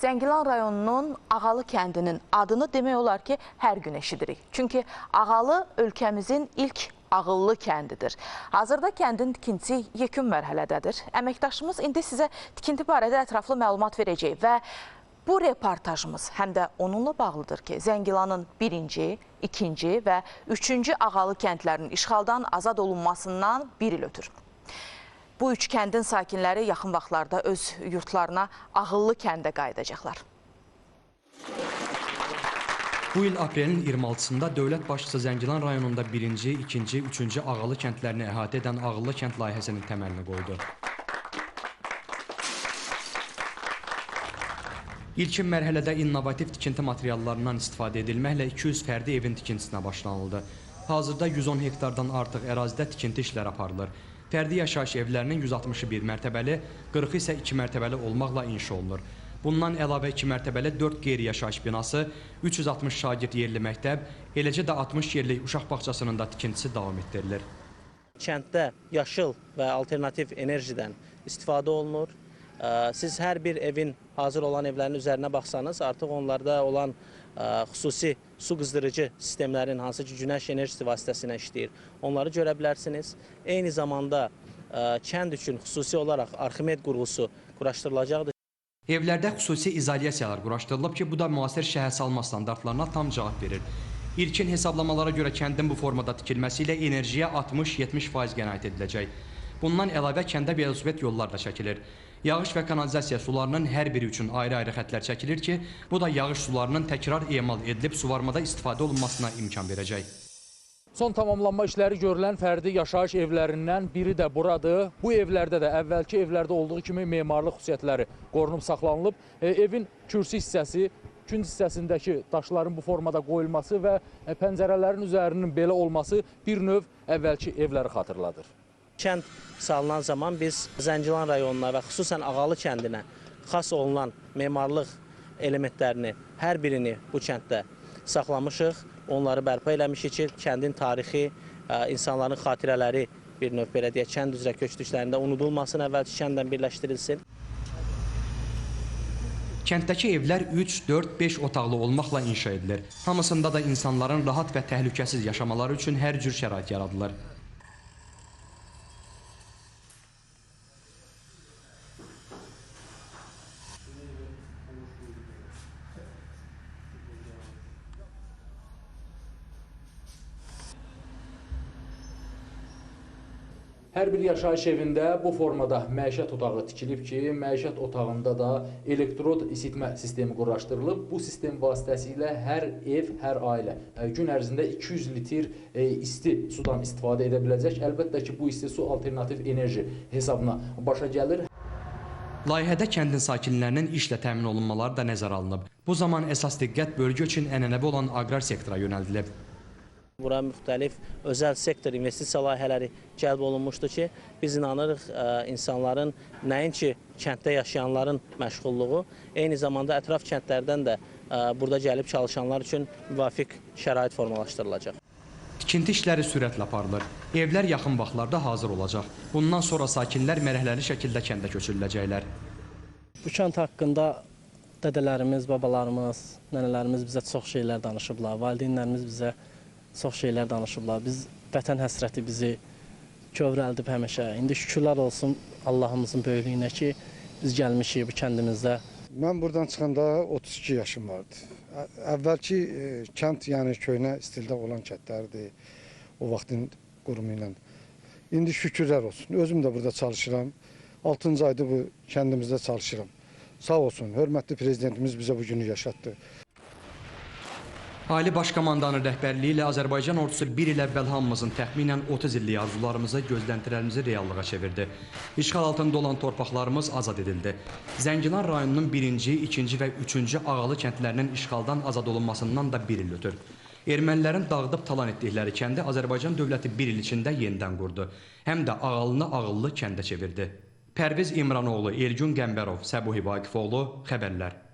Zəngilan rayonunun Ağalı kəndinin adını demək olar ki, hər gün eşidirik. Çünki Ağalı ölkəmizin ilk ağıllı kəndidir. Hazırda kəndin tikintisi yekun mərhələdədir. Əməkdaşımız indi sizə tikinti barədə ətraflı məlumat verəcək və bu reportajımız həm də onunla bağlıdır ki, Zəngilanın birinci, ikinci və üçüncü Ağalı kəndlərinin işğaldan azad olunmasından bir il ötür. Bu üç kəndin sakinləri yaxın vaxtlarda öz yurtlarına ağıllı kəndə qayıdacaqlar. Bu il aprelin 26-sında dövlət başçısı Zəngilan rayonunda 1-ci, 2-ci, 3-cü ağıllı kəndlərini əhatə edən ağıllı kənd layihəsinin təməlini qoydu. İlkin mərhələdə innovativ tikinti materiallarından istifadə edilməklə 200 fərdi evin tikintisinə başlanıldı. Hazırda 110 hektardan artıq ərazidə tikinti işləri aparılır. Fərdi yaşayış evlərinin 161 mərtəbəli, 40 isə 2 mərtəbəli olmaqla inşa olunur. Bundan əlavə 2 mərtəbəli 4 qeyri-yaşayış binası, 360 şagird yerli məktəb, eləcə də 60 yerlik uşaq bağçasının da tikintisi davam etdirilir. kənddə yaşıl və alternativ enerjidən istifadə olunur. Siz hər bir evin hazır olan evlərin üzərinə baxsanız, artıq onlarda olan xüsusi su qızdırıcı sistemlərin hansı ki günəş enerjisi vasitəsilə işləyir, onları görə bilərsiniz. Eyni zamanda ə, kənd üçün xüsusi olaraq Arximed qurğusu quraşdırılacaqdır. Evlərdə xüsusi izolyasiyalar quraşdırılıb ki, bu da müasir şəhər salma standartlarına tam cavab verir. İlkin hesablamalara görə kəndin bu formada tikilməsi ilə enerjiyə 60-70% qənaət ediləcək. Bundan əlavə kəndə velosiped yollar da çəkilir. Yağış və kanalizasiya sularının hər biri üçün ayrı-ayrı xətlər çəkilir ki, bu da yağış sularının təkrar emal edilib suvarmada istifadə olunmasına imkan verəcək. Son tamamlanma işləri görülən fərdi yaşayış evlərindən biri də buradır. Bu evlərdə də əvvəlki evlərdə olduğu kimi memarlıq xüsusiyyətləri qorunub saxlanılıb. E, evin kürsü hissəsi, küncü hissəsindəki daşların bu formada qoyulması və e, pəncərələrin üzərinin belə olması bir növ əvvəlki evləri xatırladır. Kənd salınan zaman biz Zəngilan rayonuna və xüsusən Ağalı kəndinə xas olunan memarlıq elementlərini hər birini bu kənddə saxlamışıq. Onları bərpa eləmişik ki, kəndin tarixi, ə, insanların xatirələri bir növ belə deyək, kənd üzrə köçdüklərində unudulmasın, əvvəlki kəndlə birləşdirilsin. Kənddəki evlər 3, 4, 5 otaqlı olmaqla inşa edilir. Hamısında da insanların rahat və təhlükəsiz yaşamaları üçün hər cür şərait yaradılır. Hər bir yaşayış evində bu formada məişət otağı tikilib ki, məişət otağında da elektrod isitmə sistemi quraşdırılıb. Bu sistem vasitəsilə hər ev, hər ailə e, gün ərzində 200 litr e, isti sudan istifadə edə biləcək. Əlbəttə ki, bu isti su alternativ enerji hesabına başa gəlir. Layihədə kəndin sakinlərinin işlə təmin olunmaları da nəzərə alınıb. Bu zaman əsas diqqət bölgə üçün ənənəvi olan aqrar sektora yönəldilib. Bura müxtəlif özəl sektor investisiya layihələri cəlb olunmuşdur ki, biz inanırıq ə, insanların nəinki kənddə yaşayanların məşğulluğu, eyni zamanda ətraf kəndlərdən də ə, burada gəlib çalışanlar üçün müvafiq şərait formalaşdırılacaq. Tikinti işləri sürətlə aparılır. Evlər yaxın vaxtlarda hazır olacaq. Bundan sonra sakinlər mərhələli şəkildə kəndə köçürüləcəklər. Bu kənd haqqında dədələrimiz, babalarımız, nənələrimiz bizə çox şeylər danışıblar. Valideynlərimiz bizə çox şeylər danışıblar. Biz vətən həsrəti bizi kövrəldib həmişə. İndi şükürlər olsun Allahımızın böyüklüyünə ki, biz gəlmişik bu kəndimizdə. Mən buradan çıxanda 32 yaşım vardı. Əvvəlki e, kənd, yəni köhnə stildə olan kəndlərdir. O vaxtın qurumu ilə. İndi şükürlər olsun. Özüm də burada çalışıram. 6-cı aydır bu kəndimizdə çalışıram. Sağ olsun. Hörmətli prezidentimiz bizə bu günü yaşatdı. Ali Baş Komandanın rəhbərliyi ilə Azərbaycan ordusu bir il əvvəl hamımızın təxminən 30 illik arzularımızı, gözləntilərimizi reallığa çevirdi. İşğal altında olan torpaqlarımız azad edildi. Zəngilan rayonunun 1-ci, 2-ci və 3-cü ağalı kəndlərinin işğaldan azad olunmasından da bir il ötür. Ermənilərin dağıdıb talan etdikləri kəndi Azərbaycan dövləti bir il içində yenidən qurdu. Həm də ağalını ağıllı kəndə çevirdi. Pərviz İmranoğlu, Elgün Qəmbərov, Səbuhi Vaqifoğlu, Xəbərlər.